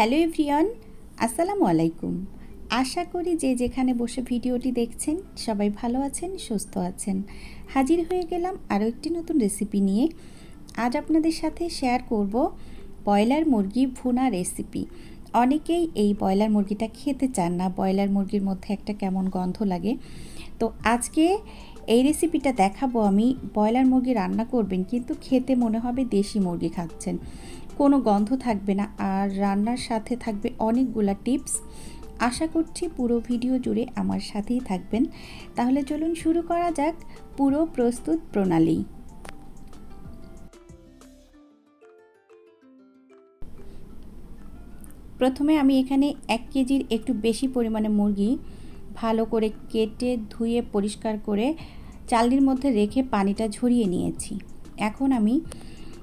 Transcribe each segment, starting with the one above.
Hello everyone, আসসালামু আলাইকুম। আশা করি যে যেখানে বসে ভিডিওটি দেখছেন, সবাই ভালো আছেন, সুস্থ আছেন। হাজির হয়ে গেলাম আরও একটি নতুন রেসিপি নিয়ে। আজ আপনাদের সাথে শেয়ার করব ব্রয়লার মুরগি ভুনা রেসিপি। অনেকেই এই ব্রয়লার মুরগিটা খেতে চান না। ব্রয়লার মুরগির মধ্যে একটা কেমন গন্ধ লাগে। তো আজকে এই রেসিপিটা দেখাবো আমি। ব্রয়লার মুরগি রান্না করবেন কিন্তু খেতে মনে হবে দেশি মুরগি খাচ্ছেন। কোনো গন্ধ থাকবে না আর রান্নার সাথে থাকবে অনেকগুলা টিপস। আশা করছি পুরো ভিডিও জুড়ে আমার সাথেই থাকবেন। তাহলে চলুন শুরু করা যাক পুরো প্রস্তুত প্রণালী। প্রথমে আমি এখানে এক কেজির একটু বেশি পরিমাণে মুরগি ভালো করে কেটে ধুয়ে পরিষ্কার করে চালনির মধ্যে রেখে পানিটা ঝরিয়ে নিয়েছি। এখন আমি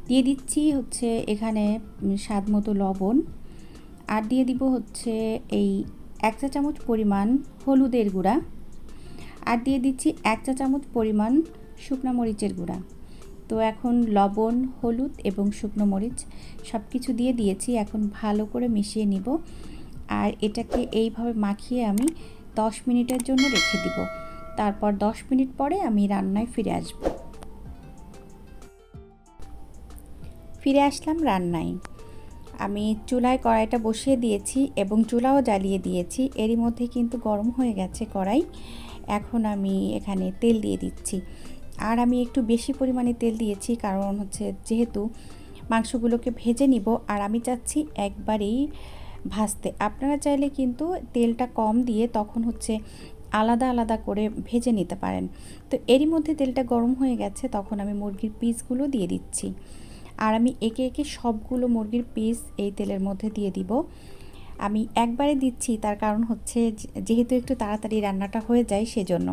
দিয়ে দিচ্ছি হচ্ছে এখানে স্বাদ মতো লবণ। আর দিয়ে দিব হচ্ছে এই এক চা চামচ পরিমাণ হলুদের গুঁড়া। আর দিয়ে দিচ্ছি এক চা চামচ পরিমাণ শুকনো মরিচের গুঁড়া। তো এখন লবণ, হলুদ এবং শুকনো মরিচ সব কিছু দিয়ে দিয়েছি। এখন ভালো করে মিশিয়ে নিব। আর এটাকে এইভাবে মাখিয়ে আমি দশ মিনিটের জন্য রেখে দিব। তারপর দশ মিনিট পরে আমি রান্নায় ফিরে আসব। ফিরে আসলাম রান্নায়। আমি চুলায় কড়াইটা বসিয়ে দিয়েছি এবং চুলাও জ্বালিয়ে দিয়েছি। এরই মধ্যে কিন্তু গরম হয়ে গেছে কড়াই। এখন আমি এখানে তেল দিয়ে দিচ্ছি। আর আমি একটু বেশি পরিমাণে তেল দিয়েছি কারণ হচ্ছে যেহেতু মাংসগুলোকে ভেজে নিব। আর আমি চাচ্ছি একবারেই ভাজতে। আপনারা চাইলে কিন্তু তেলটা কম দিয়ে তখন হচ্ছে আলাদা আলাদা করে ভেজে নিতে পারেন। তো এরই মধ্যে তেলটা গরম হয়ে গেছে, তখন আমি মুরগির পিসগুলো দিয়ে দিচ্ছি। আর আমি একে একে সবগুলো মুরগির পিস এই তেলের মধ্যে দিয়ে দিব। আমি একবারে দিচ্ছি, তার কারণ হচ্ছে যেহেতু একটু তাড়াতাড়ি রান্নাটা হয়ে যায় সেজন্য।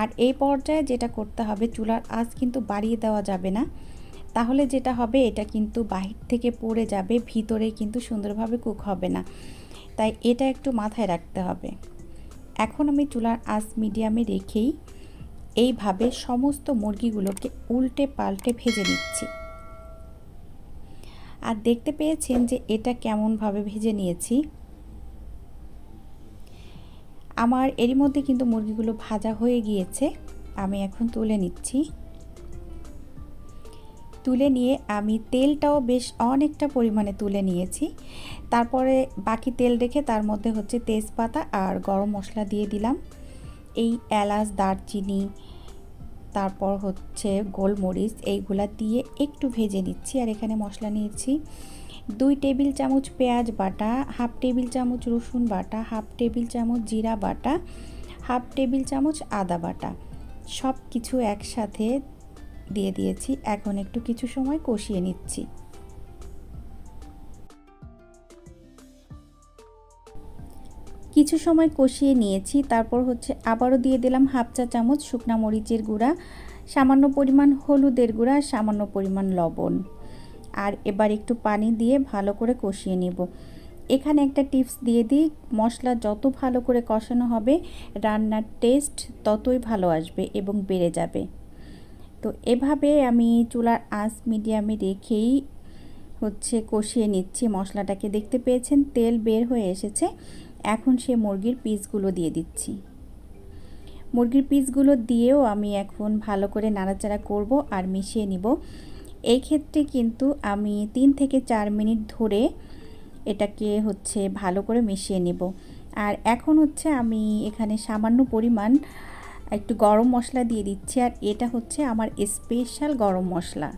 আর এই পর্যায়ে যেটা করতে হবে, চুলার আঁচ কিন্তু বাড়িয়ে দেওয়া যাবে না। তাহলে যেটা হবে, এটা কিন্তু বাহির থেকে পড়ে যাবে, ভিতরে কিন্তু সুন্দরভাবে কুক হবে না। তাই এটা একটু মাথায় রাখতে হবে। এখন আমি চুলার আঁচ মিডিয়ামে রেখেই এইভাবে সমস্ত মুরগিগুলোকে উল্টে পাল্টে ভেজে নিচ্ছি। আর দেখতে পেয়েছেন যে এটা কেমনভাবে ভেজে নিয়েছি। আমার এরই মধ্যে কিন্তু মুরগিগুলো ভাজা হয়ে গিয়েছে, আমি এখন তুলে নিচ্ছি। তুলে নিয়ে আমি তেলটাও বেশ অনেকটা পরিমাণে তুলে নিয়েছি। তারপরে বাকি তেল রেখে তার মধ্যে হচ্ছে তেজপাতা আর গরম মশলা দিয়ে দিলাম। এই এলাচ, দারচিনি, তারপর হচ্ছে গোলমরিচ এইগুলা দিয়ে একটু ভেজে নিচ্ছি আর এখানে মশলা নিয়েছি দুই টেবিল চামচ পেঁয়াজ বাটা, হাফ টেবিল চামচ রসুন বাটা, হাফ টেবিল চামচ জিরা বাটা, হাফ টেবিল চামচ আদা বাটা। সব কিছু একসাথে দিয়ে দিয়েছি। এখন একটু কিছু সময় কষিয়ে নিচ্ছি। কিছু সময় কষিয়ে নিয়েছি, তারপর হচ্ছে আবারও দিয়ে দিলাম হাফ চা চামচ শুকনা মরিচের গুঁড়া, সামান্য পরিমাণ হলুদের গুঁড়া, সামান্য পরিমাণ লবণ। আর এবার একটু পানি দিয়ে ভালো করে কষিয়ে নেব। এখানে একটা টিপস দিয়ে দিই, মশলা যত ভালো করে কষানো হবে, রান্নার টেস্ট ততই ভালো আসবে এবং বেড়ে যাবে। তো এভাবে আমি চুলার আঁচ মিডিয়ামে রেখেই হচ্ছে কষিয়ে নিচ্ছি। মশলাটাকে দেখতে পেয়েছেন? তেল বের হয়ে এসেছে। এখন সে মুরগির পিসগুলো দিয়ে দিচ্ছি। মুরগির পিসগুলো দিয়েও আমি এখন ভালো করে নাড়াচাড়া করব আর মিশিয়ে নিব। এই ক্ষেত্রে কিন্তু আমি তিন থেকে চার মিনিট ধরে এটাকে হচ্ছে ভালো করে মিশিয়ে নিব। আর এখন হচ্ছে আমি এখানে সামান্য পরিমাণ একটু গরম মশলা দিয়ে দিচ্ছি আর এটা হচ্ছে আমার স্পেশাল গরম মশলা।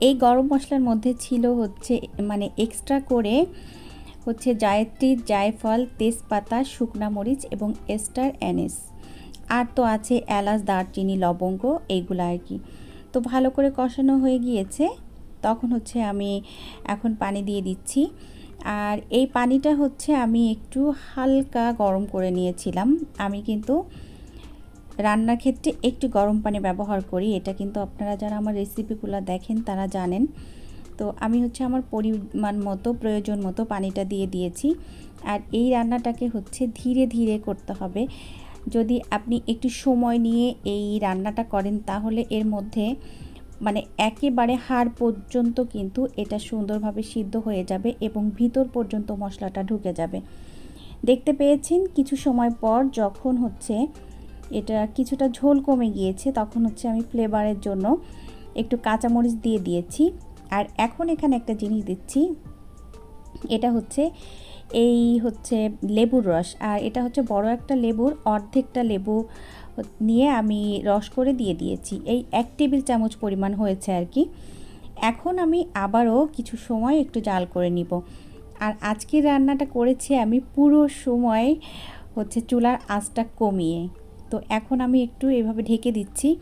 এই গরম মশলার মধ্যে ছিল হচ্ছে মানে এক্সট্রা করে হচ্ছে জায়ত্রী, জায়ফল, তেজপাতা, শুকনা মরিচ এবং এস্টার অ্যানেস আর তো আছে এলাচ, দারচিনি, লবঙ্গ, এইগুলো আর কি। তো ভালো করে কষানো হয়ে গিয়েছে। তখন হচ্ছে আমি এখন পানি দিয়ে দিচ্ছি। আর এই পানিটা হচ্ছে আমি একটু হালকা গরম করে নিয়েছিলাম। আমি কিন্তু রান্নার ক্ষেত্রে একটু গরম পানি ব্যবহার করি। এটা কিন্তু আপনারা যারা আমার রেসিপিগুলো দেখেন, তারা জানেন। তো আমি হচ্ছে আমার পরিমাণ মতো, প্রয়োজন মতো পানিটা দিয়ে দিয়েছি। আর এই রান্নাটাকে হচ্ছে ধীরে ধীরে করতে হবে। যদি আপনি একটু সময় নিয়ে এই রান্নাটা করেন, তাহলে এর মধ্যে মানে একেবারে হাড় পর্যন্ত কিন্তু এটা সুন্দরভাবে সিদ্ধ হয়ে যাবে এবং ভিতর পর্যন্ত মশলাটা ঢুকে যাবে। দেখতে পেয়েছেন কিছু সময় পর যখন হচ্ছে এটা কিছুটা ঝোল কমে গিয়েছে, তখন হচ্ছে আমি ফ্লেভারের জন্য একটু কাঁচামরিচ দিয়ে দিয়েছি। আর এখন এখানে একটা জিনিস দিচ্ছি, এটা হচ্ছে এই হচ্ছে লেবুর রস। আর এটা হচ্ছে বড় একটা লেবুর, অর্ধেকটা লেবু নিয়ে আমি রস করে দিয়ে দিয়েছি। এই এক টেবিল চামচ পরিমাণ হয়েছে আর কি। এখন আমি আবারও কিছু সময় একটু জাল করে নিব। আর আজকের রান্নাটা করেছি আমি পুরো সময় হচ্ছে চুলার আঁচটা কমিয়ে। তো এখন আমি একটু এভাবে ঢেকে দিচ্ছি।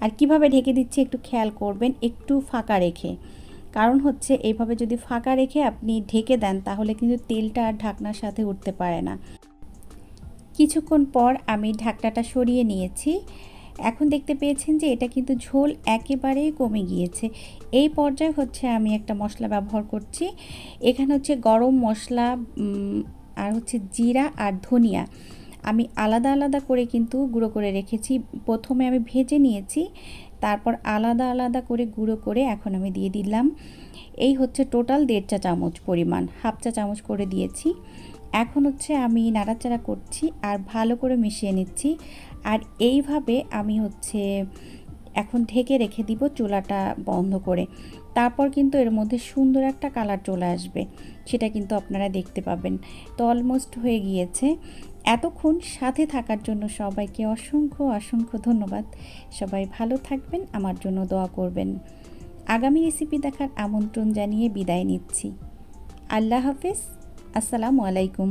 আর কীভাবে ঢেকে দিচ্ছি একটু খেয়াল করবেন, একটু ফাঁকা রেখে। কারণ হচ্ছে এইভাবে যদি ফাঁকা রেখে আপনি ঢেকে দেন, তাহলে কিন্তু তেলটা আর ঢাকনার সাথে উঠতে পারে না। কিছুক্ষণ পর আমি ঢাকনাটা সরিয়ে নিয়েছি। এখন দেখতে পেয়েছেন যে এটা কিন্তু ঝোল একেবারেই কমে গিয়েছে। এই পর্যায়ে হচ্ছে আমি একটা মশলা ব্যবহার করছি। এখানে হচ্ছে গরম মশলা আর হচ্ছে জিরা আর ধনিয়া। আমি আলাদা আলাদা করে কিন্তু গুঁড়ো করে রেখেছি। প্রথমে আমি ভেজে নিয়েছি, তারপর আলাদা আলাদা করে গুঁড়ো করে এখন আমি দিয়ে দিলাম। এই হচ্ছে টোটাল দেড় চা চামচ পরিমাণ, হাফ চা চামচ করে দিয়েছি। এখন হচ্ছে আমি নাড়াচাড়া করছি আর ভালো করে মিশিয়ে নিচ্ছি। আর এইভাবে আমি হচ্ছে এখন ঢেকে রেখে দিব চুলাটা বন্ধ করে। তারপর কিন্তু এর মধ্যে সুন্দর একটা কালার চলে আসবে, সেটা কিন্তু আপনারা দেখতে পাবেন। তো অলমোস্ট হয়ে গিয়েছে। এতক্ষণ সাথে থাকার জন্য সবাইকে অসংখ্য অসংখ্য ধন্যবাদ। সবাই ভালো থাকবেন, আমার জন্য দোয়া করবেন। আগামী রেসিপি দেখার আমন্ত্রণ জানিয়ে বিদায় নিচ্ছি। আল্লাহ হাফিজ। আসসালামু আলাইকুম।